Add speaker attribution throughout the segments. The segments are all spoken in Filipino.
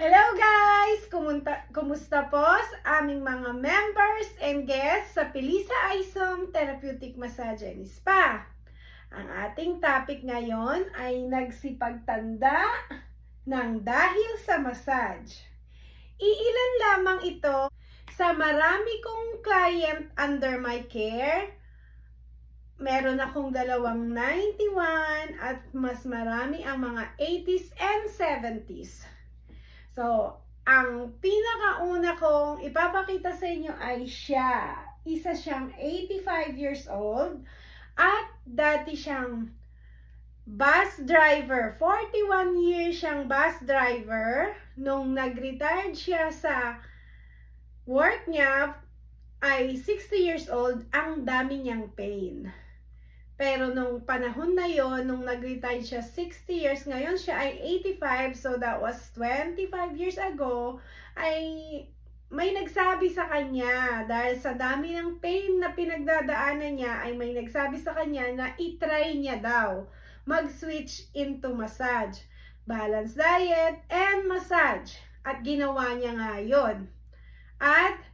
Speaker 1: Hello guys! Kumunta, kumusta po aming mga members and guests sa Pilisa Isom Therapeutic Massage and Spa. Ang ating topic ngayon ay nagsipagtanda ng dahil sa massage. Iilan lamang ito sa marami kong client under my care. Meron akong dalawang 91 at mas marami ang mga 80s and 70s. So, ang pinakauna kong ipapakita sa inyo ay siya. Isa siyang 85 years old at dati siyang bus driver. 41 years siyang bus driver. Nung nag-retired siya sa work niya ay 60 years old, ang dami niyang pain. Pero nung panahon na yon, nung nag-retire siya 60 years, ngayon siya ay 85, so that was 25 years ago, ay may nagsabi sa kanya, dahil sa dami ng pain na pinagdadaanan niya, ay may nagsabi sa kanya na itry niya daw mag-switch into massage. Balance diet and massage. At ginawa niya nga yun. At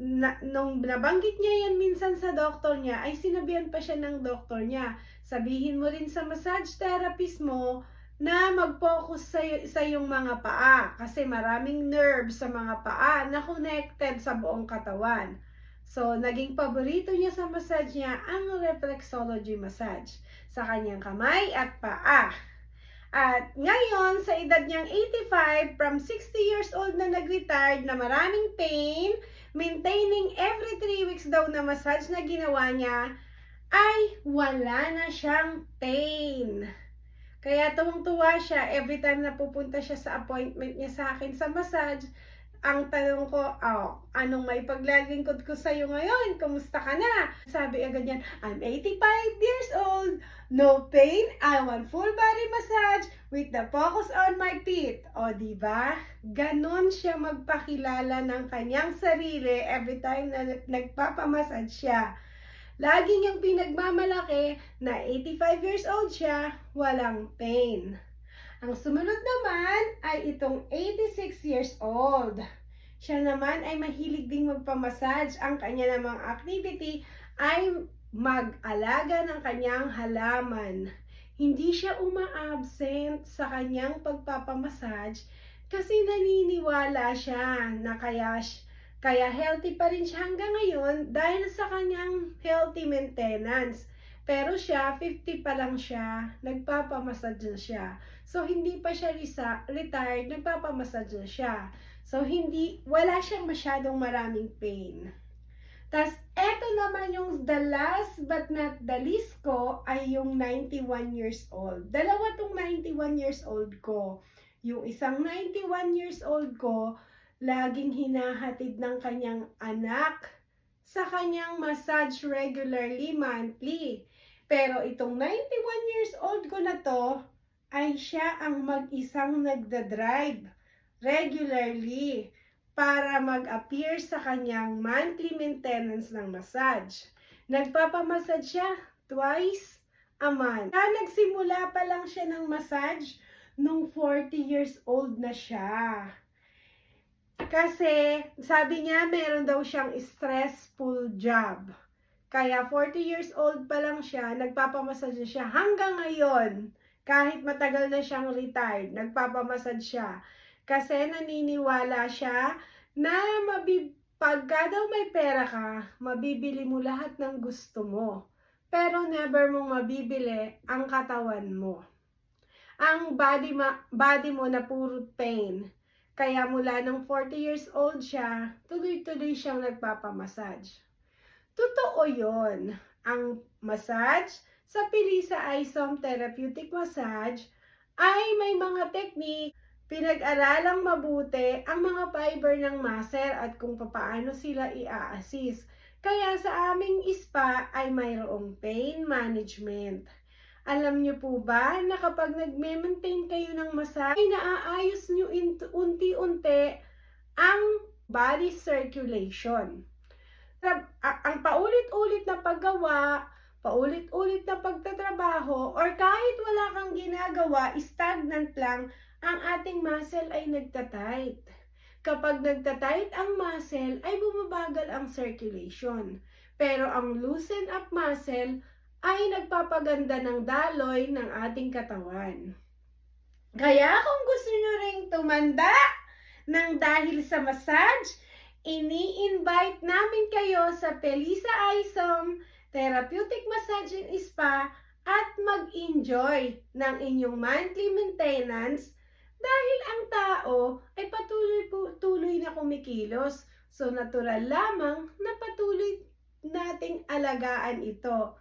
Speaker 1: na, nung nabanggit niya yan minsan sa doktor niya, ay sinabihan pa siya ng doktor niya, sabihin mo rin sa massage therapist mo na mag-focus sa, sa yung mga paa kasi maraming nerves sa mga paa na connected sa buong katawan. So, naging paborito niya sa massage niya ang reflexology massage sa kanyang kamay at paa. At ngayon, sa edad niyang 85, from 60 years old na nag-retired na maraming pain, maintaining every 3 weeks daw na massage na ginawa niya, ay wala na siyang pain. Kaya tuwang-tuwa siya every time na pupunta siya sa appointment niya sa akin sa massage. Ang tanong ko, oh, anong may paglagingkod ko sa'yo ngayon? Kumusta ka na? Sabi agad niyan, I'm 85 years old. No pain. I want full body massage with the focus on my feet. O, di ba? Ganon siya magpakilala ng kanyang sarili every time na nagpapamassage siya. Lagi niyang pinagmamalaki na 85 years old siya, walang pain. Ang sumunod naman ay itong 86 years old. Siya naman ay mahilig ding magpamassage. Ang kanya namang activity ay mag-alaga ng kanyang halaman. Hindi siya uma-absent sa kanyang pagpapamassage kasi naniniwala siya na kaya, kaya healthy pa rin siya hanggang ngayon dahil sa kanyang healthy maintenance. Pero siya, 50 pa lang siya, nagpapamassage na siya. So, hindi pa siya risa, retired, nagpapamassage na siya. So, hindi, wala siyang masyadong maraming pain. Tapos, eto naman yung the last but not the least ko ay yung 91 years old. Dalawa tong 91 years old ko. Yung isang 91 years old ko, laging hinahatid ng kanyang anak sa kanyang massage regularly monthly. Pero itong 91 years old ko na to, ay siya ang mag-isang nagda-drive regularly para mag-appear sa kanyang monthly maintenance ng massage. Nagpapamassage siya twice a month. Kaya nagsimula pa lang siya ng massage nung 40 years old na siya. Kasi sabi niya meron daw siyang stressful job. Kaya 40 years old pa lang siya, nagpapamassage siya hanggang ngayon. Kahit matagal na siyang retired, nagpapamassage siya. Kasi naniniwala siya na mabib pagka daw may pera ka, mabibili mo lahat ng gusto mo. Pero never mong mabibili ang katawan mo. Ang body, ma- body mo na puro pain. Kaya mula nung 40 years old siya, tuloy-tuloy siyang nagpapamassage. Totoo yon. Ang massage sa Pilisa Isom Therapeutic Massage ay may mga technique pinag-aralang mabuti ang mga fiber ng muscle at kung papaano sila i-assist. Kaya sa aming spa ay mayroong pain management. Alam niyo po ba na kapag nagme-maintain kayo ng massage, ay naaayos niyo unti-unti ang body circulation. Ang paulit-ulit na paggawa, paulit-ulit na pagtatrabaho, or kahit wala kang ginagawa, stagnant lang, ang ating muscle ay nagtatight. Kapag nagtatight ang muscle, ay bumabagal ang circulation. Pero ang loosen up muscle ay nagpapaganda ng daloy ng ating katawan. Kaya kung gusto nyo ring tumanda ng dahil sa massage, ini-invite namin kayo sa Pelisa Isom Therapeutic Massage and Spa at mag-enjoy ng inyong monthly maintenance dahil ang tao ay patuloy po, tuloy na kumikilos. So natural lamang na patuloy nating alagaan ito.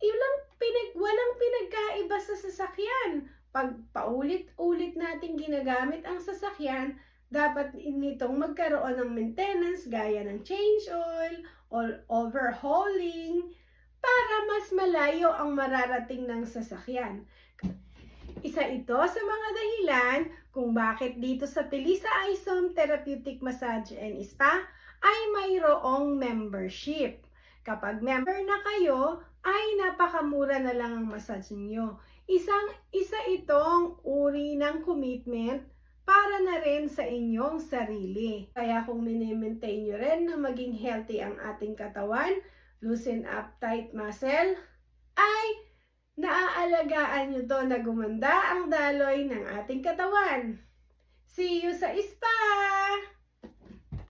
Speaker 1: Ilang pinag, walang pinagkaiba sa sasakyan. Pag paulit-ulit nating ginagamit ang sasakyan, dapat nitong magkaroon ng maintenance gaya ng change oil or overhauling para mas malayo ang mararating ng sasakyan. Isa ito sa mga dahilan kung bakit dito sa Pelisa Isom Therapeutic Massage and Spa ay mayroong membership. Kapag member na kayo, ay napakamura na lang ang massage niyo. Isang isa itong uri ng commitment para na rin sa inyong sarili. Kaya kung minimaintain nyo rin na maging healthy ang ating katawan, loosen up tight muscle, ay naaalagaan nyo to na gumanda ang daloy ng ating katawan. See you sa spa!